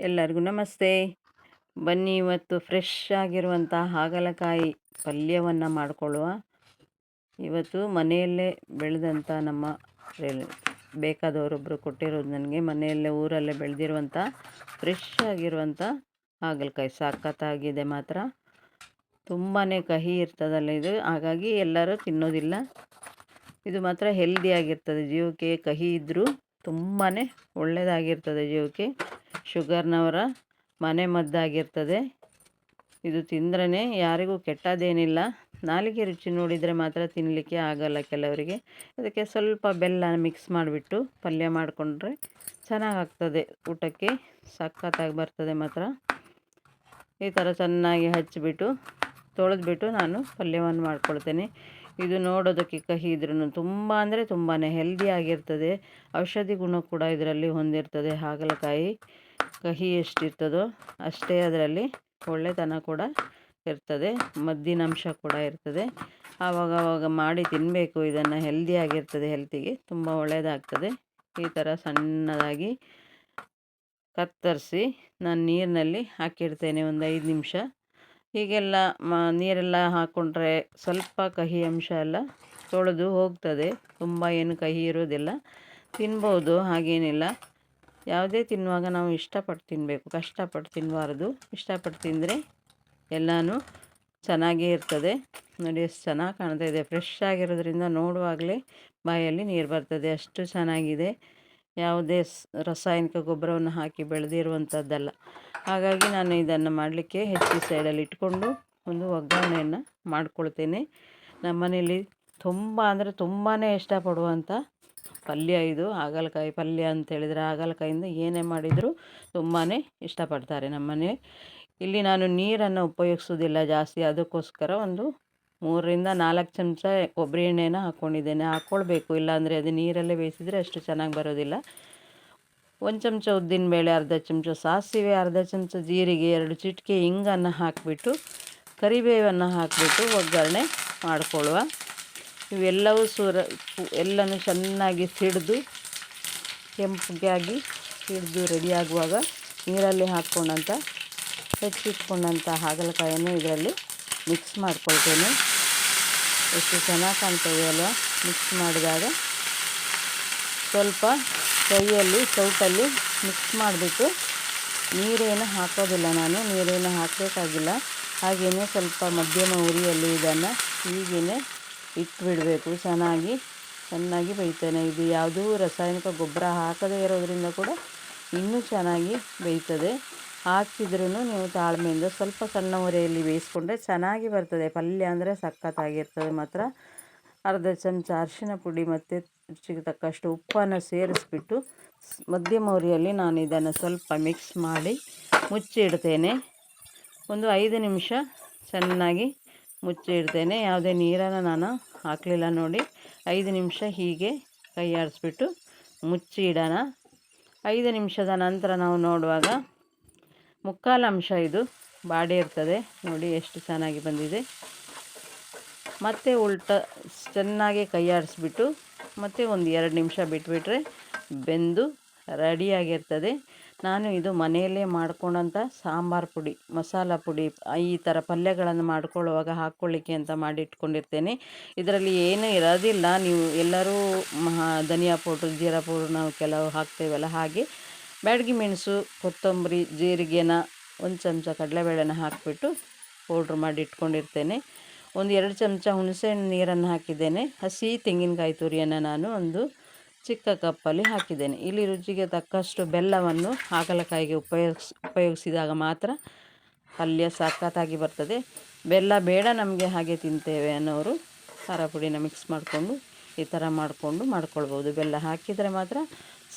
ಎಲ್ಲರಿಗೂ ನಮಸ್ತೆ. ಬನ್ನಿ ಇವತ್ತು ಫ್ರೆಶ್ ಆಗಿರುವಂಥ ಹಾಗಲಕಾಯಿ ಪಲ್ಯವನ್ನು ಮಾಡಿಕೊಳ್ಳುವ. ಇವತ್ತು ಮನೆಯಲ್ಲೇ ಬೆಳೆದಂಥ ನಮ್ಮ ಬೇಕಾದವರೊಬ್ಬರು ಕೊಟ್ಟಿರೋದು ನನಗೆ. ಮನೆಯಲ್ಲೇ ಊರಲ್ಲೇ ಬೆಳೆದಿರುವಂಥ ಫ್ರೆಶ್ ಆಗಿರುವಂಥ ಹಾಗಲಕಾಯಿ. ಸಖತ್ತಾಗಿದೆ ಮಾತ್ರ. ತುಂಬಾ ಕಹಿ ಇರ್ತದಲ್ಲ ಇದು. ಹಾಗಾಗಿ ಎಲ್ಲರೂ ತಿನ್ನೋದಿಲ್ಲ. ಇದು ಮಾತ್ರ ಹೆಲ್ದಿ ಆಗಿರ್ತದೆ. ಜೀವಕ್ಕೆ ಕಹಿ ಇದ್ದರೂ ತುಂಬಾ ಒಳ್ಳೆಯದಾಗಿರ್ತದೆ ಜೀವಕ್ಕೆ. ಶುಗರ್ನವರ ಮನೆ ಮದ್ದಾಗಿರ್ತದೆ. ಇದು ತಿಂದ್ರೇ ಯಾರಿಗೂ ಕೆಟ್ಟದೇನಿಲ್ಲ. ನಾಲಿಗೆ ರುಚಿ ನೋಡಿದರೆ ಮಾತ್ರ ತಿನ್ನಲಿಕ್ಕೆ ಆಗಲ್ಲ ಕೆಲವರಿಗೆ. ಅದಕ್ಕೆ ಸ್ವಲ್ಪ ಬೆಲ್ಲ ಮಿಕ್ಸ್ ಮಾಡಿಬಿಟ್ಟು ಪಲ್ಯ ಮಾಡಿಕೊಂಡ್ರೆ ಚೆನ್ನಾಗಾಗ್ತದೆ. ಊಟಕ್ಕೆ ಸಖತ್ತಾಗಿ ಬರ್ತದೆ ಮಾತ್ರ. ಈ ಥರ ಚೆನ್ನಾಗಿ ಹಚ್ಚಿಬಿಟ್ಟು ತೊಳೆದ್ಬಿಟ್ಟು ನಾನು ಪಲ್ಯವನ್ನು ಮಾಡ್ಕೊಳ್ತೇನೆ. ಇದು ನೋಡೋದಕ್ಕೆ ಕಹಿ ಇದ್ರೂ ತುಂಬ ಅಂದರೆ ತುಂಬಾ ಹೆಲ್ದಿ ಆಗಿರ್ತದೆ. ಔಷಧಿ ಗುಣ ಕೂಡ ಇದರಲ್ಲಿ ಹೊಂದಿರ್ತದೆ. ಹಾಗಲಕಾಯಿ ಕಹಿ ಎಷ್ಟಿರ್ತದೋ ಅಷ್ಟೇ ಅದರಲ್ಲಿ ಒಳ್ಳೆತನ ಕೂಡ ಇರ್ತದೆ, ಮದ್ದಿನಂಶ ಕೂಡ ಇರ್ತದೆ. ಆವಾಗ ಆವಾಗ ಮಾಡಿ ತಿನ್ನಬೇಕು ಇದನ್ನು ಹೆಲ್ದಿಯಾಗಿರ್ತದೆ ಹೆಲ್ತಿಗೆ ತುಂಬ ಒಳ್ಳೆಯದಾಗ್ತದೆ ಈ ಥರ ಸಣ್ಣದಾಗಿ ಕತ್ತರಿಸಿ ನಾನು ನೀರಿನಲ್ಲಿ ಹಾಕಿಡ್ತೇನೆ ಒಂದು ಐದು ನಿಮಿಷ. ಹೀಗೆಲ್ಲ ಮ, ನೀರೆಲ್ಲ ಹಾಕ್ಕೊಂಡ್ರೆ ಸ್ವಲ್ಪ ಕಹಿ ಅಂಶ ಎಲ್ಲ ತೊಳೆದು ಹೋಗ್ತದೆ. ತುಂಬ ಏನು ಕಹಿ ಇರೋದಿಲ್ಲ ತಿನ್ಬೋದು, ಹಾಗೇನಿಲ್ಲ. ಯಾವುದೇ ತಿನ್ನುವಾಗ ನಾವು ಇಷ್ಟಪಟ್ಟು ತಿನ್ನಬೇಕು ಕಷ್ಟಪಟ್ಟು ತಿನ್ನಬಾರ್ದು ಇಷ್ಟಪಟ್ಟು ತಿಂದರೆ ಎಲ್ಲನೂ ಚೆನ್ನಾಗೇ ಇರ್ತದೆ. ನೋಡಿ, ಎಷ್ಟು ಚೆನ್ನಾಗಿ ಕಾಣ್ತಾ ಇದೆ. ಫ್ರೆಶ್ ಆಗಿರೋದ್ರಿಂದ ನೋಡುವಾಗಲೇ ಬಾಯಲ್ಲಿ ನೀರು ಬರ್ತದೆ. ಅಷ್ಟು ಚೆನ್ನಾಗಿದೆ. ಯಾವುದೇ ರಾಸಾಯನಿಕ ಗೊಬ್ಬರವನ್ನು ಹಾಕಿ ಬೆಳೆದಿರುವಂಥದ್ದಲ್ಲ ಹಾಗಾಗಿ ನಾನು ಇದನ್ನು ಮಾಡಲಿಕ್ಕೆ ಹೆಚ್ಚು ಸೈಡಲ್ಲಿ ಇಟ್ಕೊಂಡು ಒಂದು ಒಗ್ಗರಣೆಯನ್ನು ಮಾಡ್ಕೊಳ್ತೇನೆ. ನಮ್ಮ ಮನೇಲಿ ತುಂಬ ಅಂದರೆ ತುಂಬಾ ಇಷ್ಟಪಡುವಂಥ ಪಲ್ಯ ಇದು, ಹಾಗಲಕಾಯಿ ಪಲ್ಯ ಅಂತೇಳಿದರೆ ಹಾಗಲಕಾಯಿಂದ ಏನೇ ಮಾಡಿದರೂ ತುಂಬಾ ಇಷ್ಟಪಡ್ತಾರೆ ನಮ್ಮನೆ ಇಲ್ಲಿ ನಾನು ನೀರನ್ನು ಉಪಯೋಗಿಸೋದಿಲ್ಲ ಜಾಸ್ತಿ, ಅದಕ್ಕೋಸ್ಕರ ಒಂದು ಮೂರರಿಂದ ನಾಲ್ಕು ಚಮಚ ಕೊಬ್ಬರಿ ಎಣ್ಣೆನ ಹಾಕ್ಕೊಂಡಿದ್ದೇನೆ ಹಾಕ್ಕೊಳ್ಬೇಕು, ಇಲ್ಲಾಂದರೆ ಅದು ನೀರಲ್ಲೇ ಬೇಯಿಸಿದರೆ ಅಷ್ಟು ಚೆನ್ನಾಗಿ ಬರೋದಿಲ್ಲ. ಒಂದು ಚಮಚ ಉದ್ದಿನಬೇಳೆ ಅರ್ಧ ಚಮಚ ಸಾಸಿವೆ, ಅರ್ಧ ಚಮಚ ಜೀರಿಗೆ, ಎರಡು ಚಿಟಿಕೆ ಹಿಂಗನ್ನು ಹಾಕಿಬಿಟ್ಟು, ಕರಿಬೇವನ್ನು ಹಾಕಿಬಿಟ್ಟು ಒಗ್ಗರಣೆ ಮಾಡಿಕೊಳ್ಳುವ. ಇವೆಲ್ಲವೂ ಸೂರ ಎಲ್ಲನೂ ಚೆನ್ನಾಗಿ ಸಿಡಿದು ಕೆಂಪಗಾಗಿ ಸಿಡಿದು ರೆಡಿಯಾಗುವಾಗ ನೀರಲ್ಲಿ ಹಾಕ್ಕೊಂಡಂಥ ಹೆಚ್ಚಿಟ್ಕೊಂಡಂಥ ಹಾಗಲಕಾಯನ್ನು ಇದರಲ್ಲಿ ಮಿಕ್ಸ್ ಮಾಡ್ಕೊಳ್ತೇನೆ. ಎಷ್ಟು ಚೆನ್ನಾಗಿ ಕಾಣ್ತದೆ ಅಲ್ವಾ? ಮಿಕ್ಸ್ ಮಾಡಿದಾಗ ಸ್ವಲ್ಪ ಕೈಯಲ್ಲಿ ಸೌಟಲ್ಲಿ ಮಿಕ್ಸ್ ಮಾಡಿಬಿಟ್ಟು ನೀರೇನು ಹಾಕೋದಿಲ್ಲ ನಾನು, ನೀರೇನು ಹಾಕಬೇಕಾಗಿಲ್ಲ. ಹಾಗೆಯೇ ಸ್ವಲ್ಪ ಮಧ್ಯಮ ಉರಿಯಲ್ಲಿ ಇದನ್ನು ಹೀಗೇ ಇಟ್ಬಿಡಬೇಕು. ಚೆನ್ನಾಗಿ ಚೆನ್ನಾಗಿ ಬೇಯ್ತಾನೆ. ಇದು ಯಾವುದೂ ರಾಸಾಯನಿಕ ಗೊಬ್ಬರ ಹಾಕದೇ ಇರೋದರಿಂದ ಕೂಡ ಇನ್ನೂ ಚೆನ್ನಾಗಿ ಬೇಯ್ತದೆ. ಹಾಕಿದ್ರೂ ನೀವು ತಾಳ್ಮೆಯಿಂದ ಸ್ವಲ್ಪ ಸಣ್ಣ ಹೊರೆಯಲ್ಲಿ ಬೇಯಿಸ್ಕೊಂಡ್ರೆ ಚೆನ್ನಾಗಿ ಬರ್ತದೆ. ಪಲ್ಯ ಅಂದರೆ ಸಖತ್ತಾಗಿರ್ತದೆ ಮಾತ್ರ. ಅರ್ಧ ಚಮಚ ಅರಿಶಿನ ಪುಡಿ ಮತ್ತು ರುಚಿಗೆ ತಕ್ಕಷ್ಟು ಉಪ್ಪನ್ನು ಸೇರಿಸ್ಬಿಟ್ಟು ಮಧ್ಯಮ ಉರಿಯಲ್ಲಿ ನಾನು ಇದನ್ನು ಸ್ವಲ್ಪ ಮಿಕ್ಸ್ ಮಾಡಿ ಮುಚ್ಚಿ ಇಡ್ತೇನೆ ಒಂದು ಐದು ನಿಮಿಷ ಚೆನ್ನಾಗಿ ಮುಚ್ಚಿ ಇಡ್ತೇನೆ ಯಾವುದೇ ನೀರನ್ನು ನಾನು ಹಾಕಲಿಲ್ಲ ನೋಡಿ. ಐದು ನಿಮಿಷ ಹೀಗೆ ಕೈ ಆಡಿಸ್ಬಿಟ್ಟು ಮುಚ್ಚಿ ಇಡೋಣ ಐದು ನಿಮಿಷದ ನಂತರ ನಾವು ನೋಡುವಾಗ ಮುಕ್ಕಾಲು ಅಂಶ ಇದು ಬಾಡಿ ಇರ್ತದೆ. ನೋಡಿ ಎಷ್ಟು ಚೆನ್ನಾಗಿ ಬಂದಿದೆ. ಮತ್ತೆ ಉಲ್ಟ ಚೆನ್ನಾಗಿ ಕೈ ಆಡಿಸ್ಬಿಟ್ಟು ಮತ್ತೆ ಒಂದು ಎರಡು ನಿಮಿಷ ಬಿಟ್ಬಿಟ್ರೆ ಬೆಂದು ರೆಡಿಯಾಗಿರ್ತದೆ ನಾನು ಇದು ಮನೆಯಲ್ಲೇ ಮಾಡ್ಕೊಂಡಂಥ ಸಾಂಬಾರು ಪುಡಿ, ಮಸಾಲ ಪುಡಿ, ಈ ಥರ ಪಲ್ಯಗಳನ್ನು ಮಾಡ್ಕೊಳ್ಳುವಾಗ ಹಾಕ್ಕೊಳ್ಳಿಕ್ಕೆ ಅಂತ ಮಾಡಿಟ್ಕೊಂಡಿರ್ತೇನೆ ಇದರಲ್ಲಿ ಏನೂ ಇರೋದಿಲ್ಲ. ನೀವು ಎಲ್ಲರೂ ಧನಿಯಾ ಪೌಡ್ರ್, ಜೀರಾ ಪೌಡ್ರ್ ನಾವು ಕೆಲವು ಹಾಕ್ತೇವಲ್ಲ ಹಾಗೆ. ಬ್ಯಾಡಗಿ ಮೆಣಸು, ಕೊತ್ತಂಬರಿ, ಜೀರಿಗೆನ ಒಂದು ಚಮಚ ಕಡಲೆಬೇಳೆನ ಹಾಕಿಬಿಟ್ಟು ಪೌಡ್ರ್ ಮಾಡಿ ಇಟ್ಕೊಂಡಿರ್ತೇನೆ. ಒಂದು ಎರಡು ಚಮಚ ಹುಣಸೆಹಣ್ಣು ನೀರನ್ನು ಹಾಕಿದ್ದೇನೆ. ಹಸಿ ತೆಂಗಿನಕಾಯಿ ತುರಿಯನ್ನು ನಾನು ಒಂದು ಚಿಕ್ಕ ಕಪ್ಪಲ್ಲಿ ಹಾಕಿದ್ದೇನೆ. ಇಲ್ಲಿ ರುಚಿಗೆ ತಕ್ಕಷ್ಟು ಬೆಲ್ಲವನ್ನು ಹಾಗಲಕಾಯಿಗೆ ಉಪಯೋಗಿಸ್, ಉಪಯೋಗಿಸಿದಾಗ ಮಾತ್ರ ಪಲ್ಯ ಸಖತ್ತಾಗಿ ಬರ್ತದೆ. ಬೆಲ್ಲ ಬೇಡ ನಮಗೆ ಹಾಗೆ ತಿಂತೇವೆ ಅನ್ನೋರು ಖಾರ ಪುಡಿನ ಮಿಕ್ಸ್ ಮಾಡಿಕೊಂಡು ಈ ಥರ ಮಾಡಿಕೊಂಡು ಮಾಡ್ಕೊಳ್ಬೋದು. ಬೆಲ್ಲ ಹಾಕಿದರೆ ಮಾತ್ರ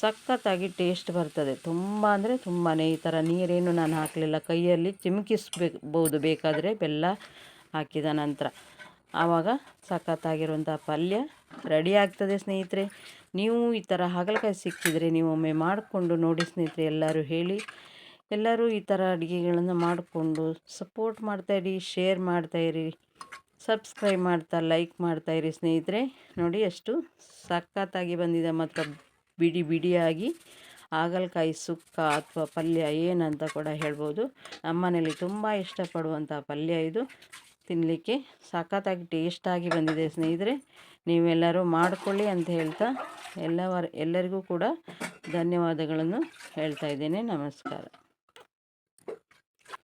ಸಖತ್ತಾಗಿ ಟೇಸ್ಟ್ ಬರ್ತದೆ. ತುಂಬ ಅಂದರೆ ತುಂಬಾ ಈ ಥರ ನೀರೇನು ನಾನು ಹಾಕಲಿಲ್ಲ. ಕೈಯಲ್ಲಿ ಚಿಮುಕಿಸ್ಬೇಕು ಬೇಕಾದರೆ ಬೆಲ್ಲ ಹಾಕಿದ ನಂತರ. ಆವಾಗ ಸಖತ್ತಾಗಿರುವಂಥ ಪಲ್ಯ ರೆಡಿ ಆಗ್ತದೆ ಸ್ನೇಹಿತರೆ. ನೀವು ಈ ಥರ ಹಾಗಲಕಾಯಿ ಸಿಕ್ಕಿದರೆ ನೀವು ಒಮ್ಮೆ ಮಾಡಿಕೊಂಡು ನೋಡಿ ಸ್ನೇಹಿತರೆ, ಎಲ್ಲರೂ ಹೇಳಿ. ಎಲ್ಲರೂ ಈ ಥರ ಅಡುಗೆಗಳನ್ನು ಮಾಡಿಕೊಂಡು ಸಪೋರ್ಟ್ ಮಾಡ್ತಾಯಿರಿ ಶೇರ್ ಮಾಡ್ತಾಯಿರಿ ಸಬ್ಸ್ಕ್ರೈಬ್ ಮಾಡ್ತಾ ಲೈಕ್ ಮಾಡ್ತಾಯಿರಿ ಸ್ನೇಹಿತರೆ. ನೋಡಿ ಎಷ್ಟು ಸಖತ್ತಾಗಿ ಬಂದಿದೆ ಮತ್ತು ಬಿಡಿ ಬಿಡಿಯಾಗಿ. ಹಾಗಲಕಾಯಿ ಸುಕ್ಕ ಅಥವಾ ಪಲ್ಯ ಏನಂತ ಕೂಡ ಹೇಳ್ಬೋದು. ನಮ್ಮನೇಲಿ ತುಂಬ ಇಷ್ಟಪಡುವಂಥ ಪಲ್ಯ ಇದು. ತಿನ್ನಲಿಕ್ಕೆ ಸಖತ್ತಾಗಿ ಟೇಸ್ಟಾಗಿ ಬಂದಿದೆ ಸ್ನೇಹಿತರೆ. ನೀವೆಲ್ಲರೂ ಮಾಡಿಕೊಳ್ಳಿ ಅಂತ ಹೇಳ್ತಾ ಎಲ್ಲವರ, ಎಲ್ಲರಿಗೂ ಕೂಡ ಧನ್ಯವಾದಗಳನ್ನು ಹೇಳ್ತಾ ಇದ್ದೇನೆ. ನಮಸ್ಕಾರ.